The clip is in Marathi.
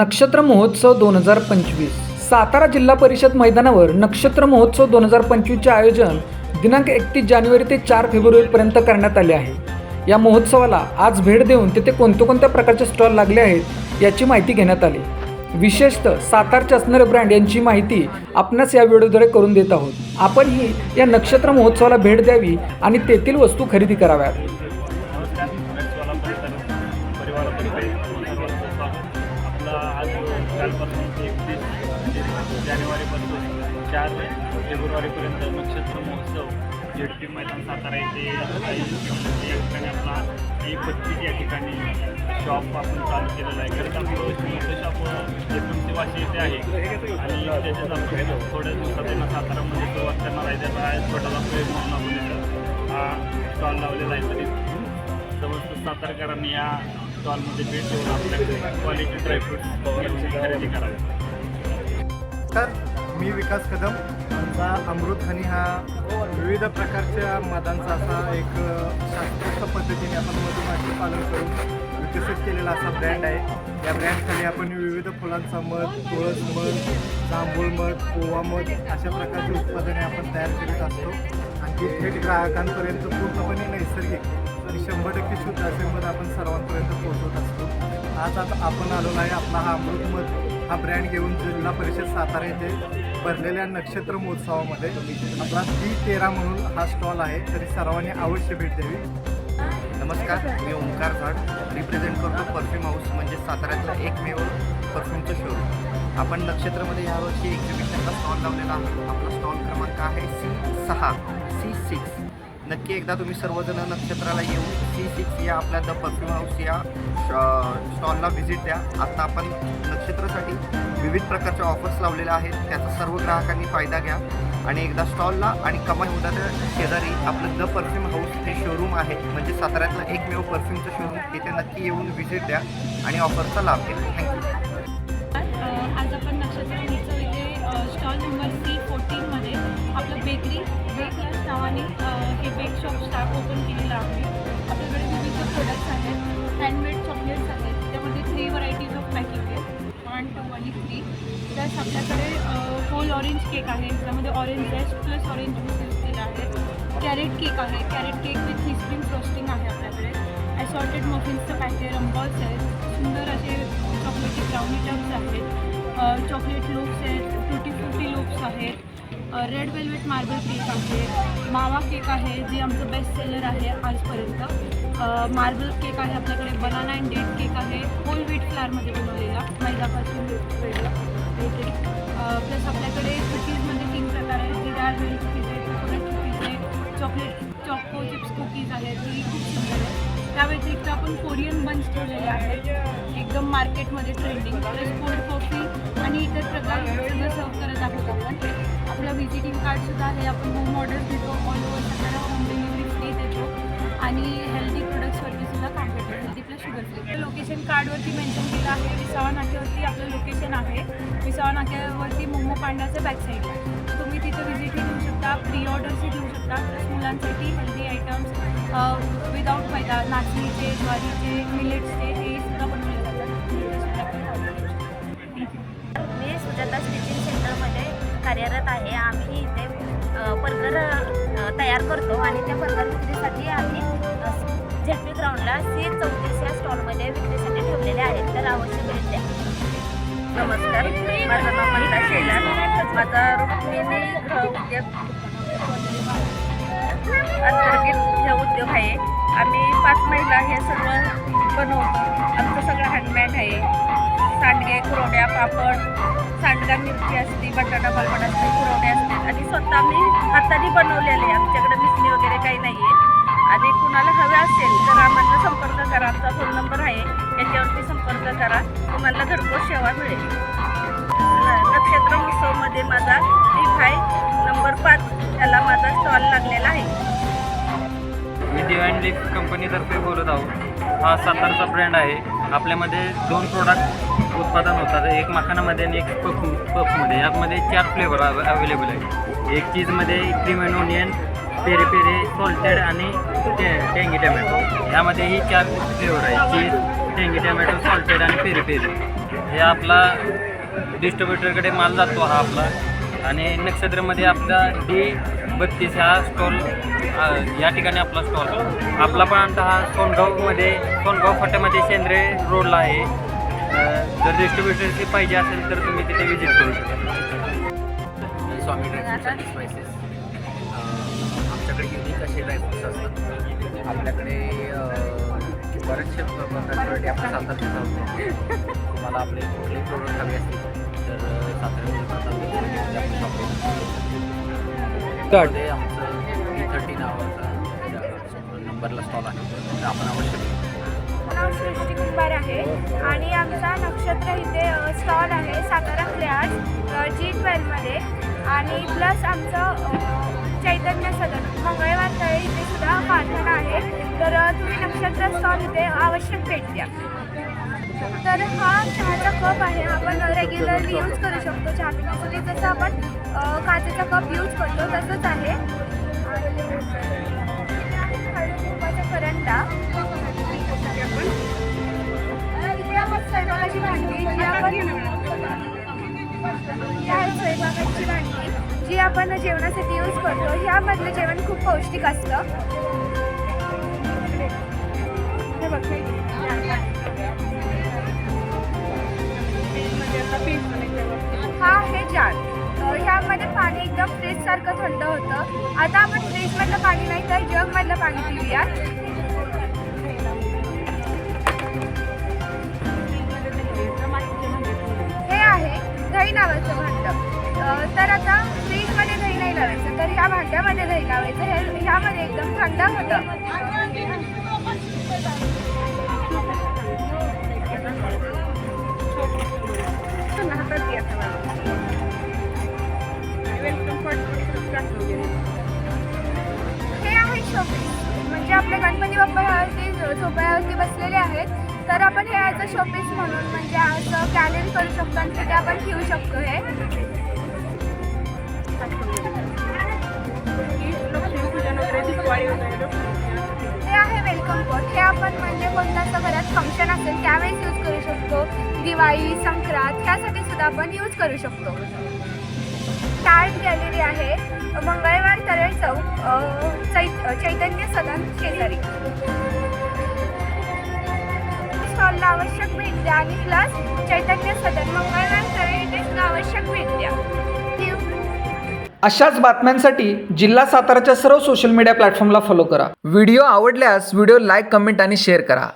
नक्षत्र महोत्सव दोन हजार पंचवीस. सातारा जिल्हा परिषद मैदानावर नक्षत्र महोत्सव दोन हजार पंचवीसचे आयोजन दिनांक एकतीस जानेवारी ते चार फेब्रुवारीपर्यंत करण्यात आले आहे. या महोत्सवाला आज भेट देऊन तिथे कोणत्या कोणत्या प्रकारचे स्टॉल लागले आहेत याची माहिती घेण्यात आली. विशेषतः सातारचे असणारे ब्रँड यांची माहिती आपणास या व्हिडिओद्वारे करून देत आहोत. आपणही या नक्षत्र महोत्सवाला भेट द्यावी आणि तेथील वस्तू खरेदी कराव्यात. जेडपी मैदान सातारा येथे आहे. या ठिकाणी आपला एक या ठिकाणी शॉप आपण चालू केलेला आहे. खरंच आपलं शॉप एकोणीसशे वाशी येथे आहे आणि त्याच्यात आपण थोड्या दिवसात आहे ना सातारामध्ये सुरुवात करणार आहे. त्याचा छोटासा प्रयोग म्हणून आपण हा स्टॉल लावलेला आहे. तरी समस्त सातारकरांनी या स्टॉलमध्ये भेट देऊन आपल्याकडे क्वालिटी ड्रायफ्रुट्स खरेदी करावी. तर मी विकास कदम आमचा अमृतखनी हा विविध प्रकारच्या मतांचा असा एक शास्त्रोक्त पद्धतीने आपण मधुमाशी पालन करून विकसित केलेला असा ब्रँड आहे. या ब्रँडखाली आपण विविध फुलांचा मध तुळस मध जांभूळ मध ओवा मध अशा प्रकारची उत्पादने आपण तयार करीत असतो. आणि थेट ग्राहकांपर्यंत पूर्णपणे नैसर्गिक आणि शंभर टक्के शुद्ध असे मध आपण सर्वांपर्यंत पोहोचवत असतो. आज आता आपण आलेलो आहे आपला हा अमृत मध. हा ब्रँड घेऊन जिल्हा परिषद सातारा येथे भरलेल्या नक्षत्र महोत्सवामध्ये आपला सी तेरा म्हणून हा स्टॉल आहे. तरी सर्वांनी अवश्य भेट द्यावी. नमस्कार मी ओंकार झाड. रिप्रेझेंट करतो परफ्यूम हाऊस म्हणजे साताऱ्यातला एकमेव परफ्यूमचं शोरूम आपण नक्षत्रमध्ये यावर्षी एक्झिबिशनला स्टॉल लावलेला आहे आपला स्टॉल क्रमांक आहे सी सहा. सी सिक्स नक्की एकदा तुम्ही सर्वजण नक्षत्राला येऊन सी सिक्स या आपल्या द परफ्यूम हाऊस या स्टॉलला व्हिजिट द्या. आता आपण नक्षत्रासाठी विविध प्रकारच्या ऑफर्स लावलेल्या आहेत. त्याचा सर्व ग्राहकांनी फायदा घ्या. आणि एकदा स्टॉलला आणि कमाई होण्याच्या शेजारी आपलं द परफ्यूम हाऊस हे शोरूम आहे. म्हणजे साताऱ्यातलं एकमेव परफ्यूमचं शोरूम तिथे नक्की येऊन व्हिजिट द्या आणि ऑफरचा लाभ घ्या. थँक्यू बेकरी बेकर्स नावाने हे बेक शॉप स्टार्ट ओपन केलेलं आहे. आपल्याकडे विविध प्रोडक्ट्स आहेत. हँडमेड चॉकलेट्स आहेत. त्यामध्ये थ्री व्हरायटीज ऑफ पॅकिंग आहे वन टू आणि थ्री प्लस आपल्याकडे होल ऑरेंज केक आहे. त्यामध्ये orange zest plus orange juice केला आहे. कॅरेट केक आहे. कॅरेट केक विथ हिस्प्रिंग फ्रॉस्टिंग आहे आपल्याकडे. ॲसॉर्टेड मफिन्सचं पॅक आहे. रंबॉल्स आहेत. सुंदर असे चॉकलेटी ब्राउनी टप्स आहेत. चॉकलेट लोप्स आहेत. फ्रुटी फ्रुटी लोप्स आहेत. रेड वेल्वेट मार्बल केक आहे मावा केक आहे जे आमचं बेस्ट सेलर आहे आजपर्यंत. मार्बल केक आहे आपल्याकडे बनाना अँड डेट केक आहे होल व्हीट फ्लारमध्ये बनवलेला मैदापासून वेगळं. प्लस आपल्याकडे कुकीजमध्ये तीन प्रकार आहेत डार्क मिल्क कुकीज आहे कोकोनट कुकीज आहे चॉकलेट चॉको चिप्स कुकीज आहेत ही खूप सुंदर आहे त्या व्यतिरिक्त आपण कोरियन बन्स ठेवलेले आहेत एकदम मार्केटमध्ये ट्रेंडिंग प्लस कोल्ड कॉफी आणि इतर प्रकार सगळं सर्व करत आहोत आपण. आपलं व्हिजिटिंग कार्डसुद्धा आहे आपण होम ऑर्डर देतो ऑल ओव्हर सगळ्याला होम डिलिव्हरी फ्री देतो. आणि हेल्दी प्रोडक्ट्सवरती सुद्धा काम करतो healthy plus sugar free location कार्डवरती mention केलं आहे विसावा नाक्यावरती आपलं लोकेशन आहे. विसावा नाक्यावरती मोमो पांड्याचं बॅक साईडला तुम्ही तिथं व्हिजिट देऊ शकता प्री ऑर्डर्सही देऊ शकता. प्लस मुलांसाठी हेल्दी आयटम्स मैदा नाचणीचे ज्वारीचे मिलेट्सचे हे सुद्धा बनवले जातात मी सुजाता स्टिचिंग सेंटरमध्ये कार्यरत आहे. आम्ही इथे बर्गर तयार करतो आणि त्या बर्गर विक्रीसाठी आम्ही झेडपी ग्राउंडला सी चौतीस या स्टॉलमध्ये विक्रीसाठी ठेवलेले आहेत. तर आवश्यक भेट नमस्कार. माझं नाव महिला शेलार. माझा रुक्मिणी उद्योग अंतर्गत हे उद्योग आहे. आम्ही पाच हे सर्व बनवतो आमचं सगळं हँडमॅड आहे. सांडगे कुरवड्या पापड सांडगा मिरची असते बटाटा पापड असते कुरवड्या असतील आणि स्वतः मी हाताने बनवलेले आहे. आमच्याकडे मिसणी वगैरे काही नाही आहे आणि कुणाला हवे असेल तर आम्हाला संपर्क करा. आमचा फोन नंबर आहे. याच्यावरती संपर्क करा. तुम्हाला घरपोच सेवा मिळेल. नक्षत्र उत्सवमध्ये माझा टी फाय नंबर पाच. याला माझा स्टॉल लागलेला आहे. डिवाइन लिफ कंपनीतर्फे बोलत आहोत. हा सातारचा ब्रँड आहे. आपल्यामध्ये दोन प्रोडक्ट उत्पादन होतात. एक मखानामध्ये आणि एक पफ पफमध्ये. यामध्ये चार फ्लेवर अवेलेबल आहे एक चीजमध्ये क्रीम अँड ओनियन पेरे पेरे सॉल्टेड आणि टे टेंगी यामध्येही यामध्ये ही चार फ्लेवर आहे चीज टेंगी टॅमॅटो सॉल्टेड आणि पेरे पेरे. हे आपला डिस्ट्रीब्युटरकडे माल जातो हा आपला. आणि नक्षत्रमध्ये आपला डी बत्तीस हा स्टॉल या ठिकाणी आपला स्टॉल. आपला पण हा सोनगावमध्ये सोनगाव फाट्यामध्ये शेंद्रे रोडला आहे. जर डिस्ट्रीब्युटरची पाहिजे असेल तर तुम्ही तिथे व्हिजिट करू शकता. स्वामी ड्रायफ्रुट्स स्पायसेस आमच्याकडे युनिक असे ड्रायफ्रुट्स असतात. आपल्याकडे बरेचसे प्रकारचे आपण सातारा देत तुम्हाला आपले कुठलेही प्रोडक्ट हवे असतील तर सातारा मध्ये आमचं ई थर्टी नावाचा नंबरला स्टॉल आहे. तर आपण अवश्य नाव सृष्टी कुंभार आहे. आणि आमचा नक्षत्र इथे स्टॉल आहे सातारा फ्लॅट जी ट्वेल्वमध्ये आणि प्लस आमचं चैतन्य सदन. मंगळवार तळे इथे सुद्धा कारखाना आहे. तर तुम्ही नक्षत्र स्टॉल इथे आवश्यक भेट द्या. तर हा चहाचा कप आहे. आपण रेग्युलरली यूज करू शकतो चहा पिण्यासाठी. जसं आपण काचेचा कप यूज करतो तसंच आहे. आणि करंडा. इथे आपण स्वयंपाकाची भांडी जी आपण ही आहे स्वयंपाकाची भांडी जी आपण जेवणासाठी यूज करतो ह्यामधलं जेवण खूप पौष्टिक असतं. हे बघ, अ, पाणी एकदम फ्रीजसारखं थंड होतं. आता आपण फ्रीजमधलं पाणी नाही तर जगमधलं पाणी पिऊया हे आहे दही नावाचं भांडं. तर आता फ्रीजमध्ये दही नाही लावायचं तर ह्या भांड्यामध्ये दही लावायचं. हे ह्यामध्ये एकदम थंड होतं. म्हणजे आपले गणपती बाप्पावरती झोपाळ्यावरती बसलेले आहेत. तर आपण हे ॲज अ शोपीस म्हणून म्हणजे असं कॅलेन करू शकतो आणि तिथे आपण ठेवू शकतो हे. हे आहे वेलकम पॉट हे आपण म्हणजे कोणतं असं घरात फंक्शन असेल त्यावेळेस यूज करू शकतो. दिवाळी संक्रांत ह्यासाठी सुद्धा आपण यूज करू शकतो. टाळ गॅलरी आहे. मंगळवार तरळ चौक चै चैतन्य सदन शेजारी. स्टॉलला आवश्यक भेट द्या आणि प्लस चैतन्य सदन. मंगळवार तरळ आवश्यक भेट द्या अशाच बातम्यांसाठी जिल्हा साताराच्या सर्व सोशल मीडिया प्लॅटफॉर्मला फॉलो करा. व्हिडिओ आवडल्यास व्हिडिओ लाईक कमेंट आणि शेअर करा.